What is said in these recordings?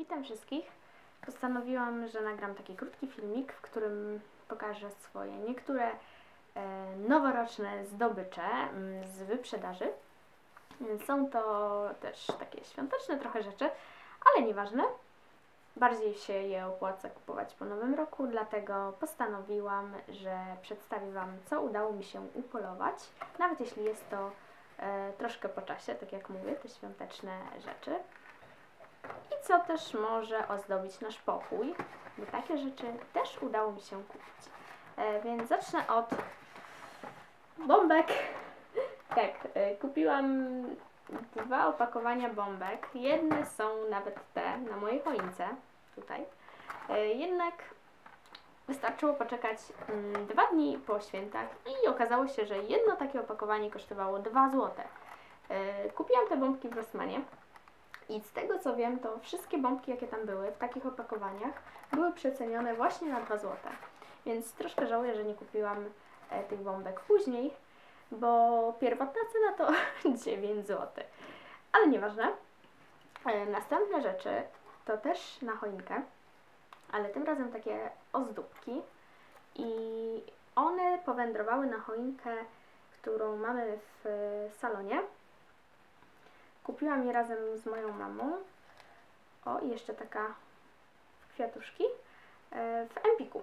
Witam wszystkich. Postanowiłam, że nagram taki krótki filmik, w którym pokażę swoje niektóre e, noworoczne zdobycze mm, z wyprzedaży. Są to też takie świąteczne trochę rzeczy, ale nieważne. Bardziej się je opłaca kupować po nowym roku, dlatego postanowiłam, że przedstawię Wam, co udało mi się upolować, nawet jeśli jest to e, troszkę po czasie, tak jak mówię, te świąteczne rzeczy i co też może ozdobić nasz pokój, bo takie rzeczy też udało mi się kupić. E, więc zacznę od bombek. Tak, e, kupiłam dwa opakowania bombek. Jedne są nawet te na mojej choince, tutaj. E, jednak wystarczyło poczekać mm, dwa dni po świętach i okazało się, że jedno takie opakowanie kosztowało 2 zł. E, kupiłam te bombki w Rossmanie i z tego co wiem, to wszystkie bombki, jakie tam były w takich opakowaniach, były przecenione właśnie na 2 zł. Więc troszkę żałuję, że nie kupiłam e, tych bombek później, bo pierwotna cena to 9 zł. Ale nieważne. E, następne rzeczy to też na choinkę, ale tym razem takie ozdóbki i one powędrowały na choinkę, którą mamy w e, salonie. Kupiłam je razem z moją mamą. O, jeszcze taka kwiatuszki e, w Empiku.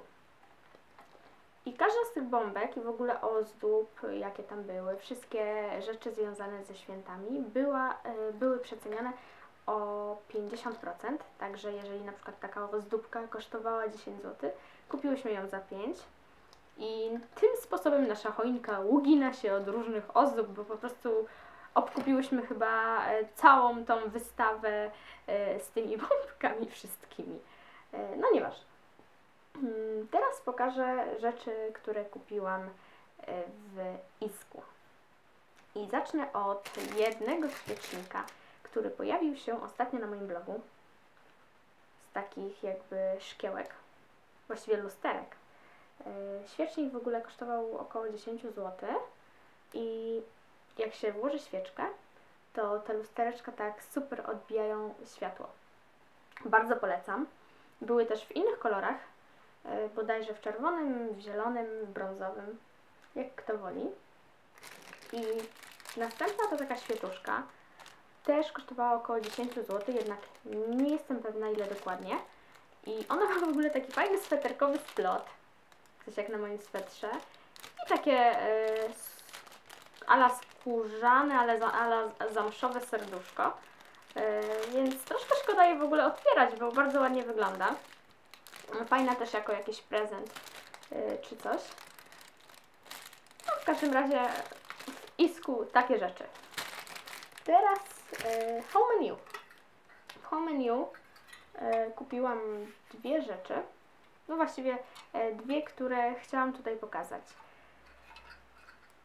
I każda z tych bombek i w ogóle ozdób, jakie tam były, wszystkie rzeczy związane ze świętami była, e, były przeceniane o 50%. Także jeżeli na przykład taka ozdóbka kosztowała 10 zł, kupiłyśmy ją za 5 i tym sposobem nasza choinka ługina się od różnych ozdób, bo po prostu obkupiłyśmy chyba e, całą tą wystawę e, z tymi bombkami wszystkimi. E, no nieważne. Mm, teraz pokażę rzeczy, które kupiłam w Isku. I zacznę od jednego świecznika, który pojawił się ostatnio na moim blogu. Z takich jakby szkiełek, właściwie lusterek. Świecznik w ogóle kosztował około 10 zł i jak się włoży świeczkę, to te lustereczka tak super odbijają światło. Bardzo polecam. Były też w innych kolorach, e, bodajże w czerwonym, w zielonym, w brązowym, jak kto woli. I następna to taka świetuszka. Też kosztowała około 10 zł, jednak nie jestem pewna ile dokładnie. I ona ma w ogóle taki fajny sweterkowy splot, coś jak na moim swetrze. I takie yy, ala skórzane, ale, za, ala zamszowe serduszko. Yy, więc troszkę szkoda je w ogóle otwierać, bo bardzo ładnie wygląda. Fajna też jako jakiś prezent yy, czy coś. No, w każdym razie w Isku takie rzeczy. Teraz yy, Home Menu. W Home Menu kupiłam dwie rzeczy. No właściwie dwie, które chciałam tutaj pokazać.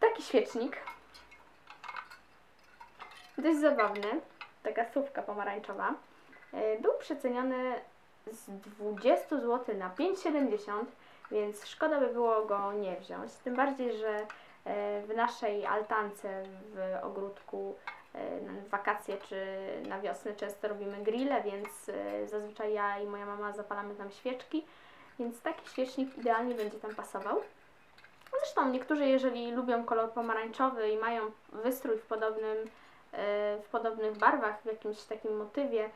Taki świecznik dość zabawny, taka słówka pomarańczowa. E, był przeceniony z 20 zł na 5,70 więc szkoda by było go nie wziąć. Tym bardziej, że e, w naszej altance w ogródku e, w wakacje czy na wiosnę często robimy grille, więc zazwyczaj ja i moja mama zapalamy tam świeczki, więc taki świecznik idealnie będzie tam pasował. Zresztą niektórzy, jeżeli lubią kolor pomarańczowy i mają wystrój w podobnym w podobnych barwach, w jakimś takim motywie,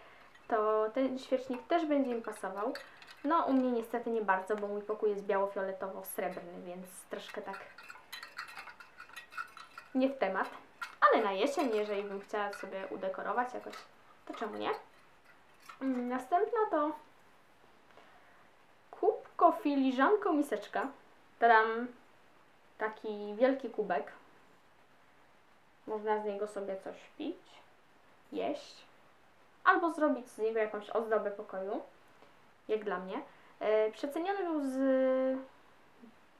to ten świecznik też będzie im pasował. No, u mnie niestety nie bardzo, bo mój pokój jest biało-fioletowo-srebrny, więc troszkę tak nie w temat. Ale na jesień, jeżeli bym chciała sobie udekorować jakoś, to czemu nie? Mm, następna to kubko, filiżanko, miseczka. Tadam! Taki wielki kubek można z niego sobie coś pić, jeść, albo zrobić z niego jakąś ozdobę pokoju, jak dla mnie. E, przeceniony był z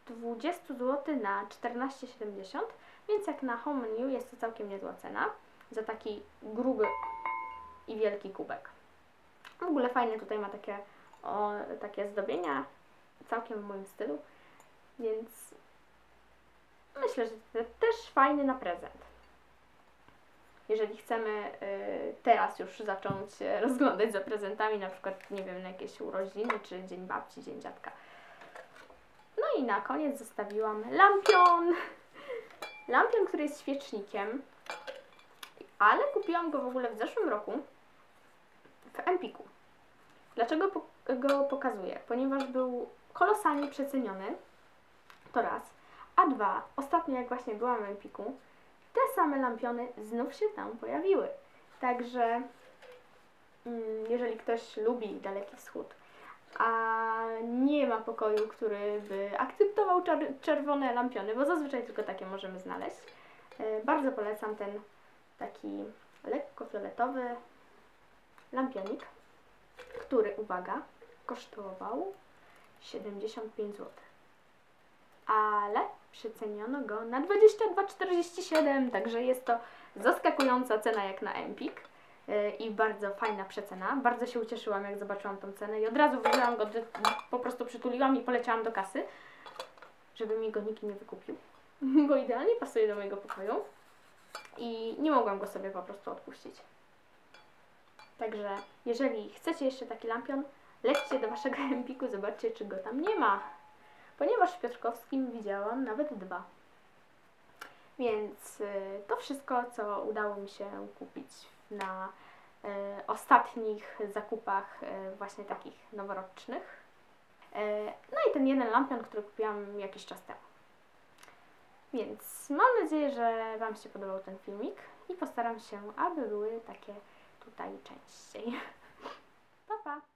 20 zł na 14,70 więc jak na home menu jest to całkiem niezła cena za taki gruby i wielki kubek. W ogóle fajne tutaj ma takie, o, takie zdobienia, całkiem w moim stylu, więc myślę, że to też fajny na prezent. Jeżeli chcemy y, teraz już zacząć się rozglądać za prezentami, na przykład, nie wiem, na jakieś urodziny, czy dzień babci, dzień dziadka. No i na koniec zostawiłam lampion. Lampion, który jest świecznikiem, ale kupiłam go w ogóle w zeszłym roku w Empiku. Dlaczego go pokazuję? Ponieważ był kolosalnie przeceniony, to raz, a dwa, ostatnio jak właśnie byłam w Empiku, te same lampiony znów się tam pojawiły. Także mm, jeżeli ktoś lubi Daleki Wschód, a nie ma pokoju, który by akceptował czerwone lampiony, bo zazwyczaj tylko takie możemy znaleźć, e, bardzo polecam ten taki lekko fioletowy lampionik, który, uwaga, kosztował 75 zł. Ale przeceniono go na 22,47, także jest to zaskakująca cena jak na Empik yy, i bardzo fajna przecena. Bardzo się ucieszyłam, jak zobaczyłam tą cenę i od razu wzięłam go, po prostu przytuliłam i poleciałam do kasy, żeby mi go nikt nie wykupił, bo idealnie pasuje do mojego pokoju i nie mogłam go sobie po prostu odpuścić. Także jeżeli chcecie jeszcze taki lampion, lećcie do waszego Empiku, zobaczcie, czy go tam nie ma. Ponieważ w Piotrkowskim widziałam nawet dwa. Więc y, to wszystko, co udało mi się kupić na y, ostatnich zakupach y, właśnie takich noworocznych. No i ten jeden lampion, który kupiłam jakiś czas temu. Więc mam nadzieję, że Wam się podobał ten filmik i postaram się, aby były takie tutaj częściej. Pa, pa!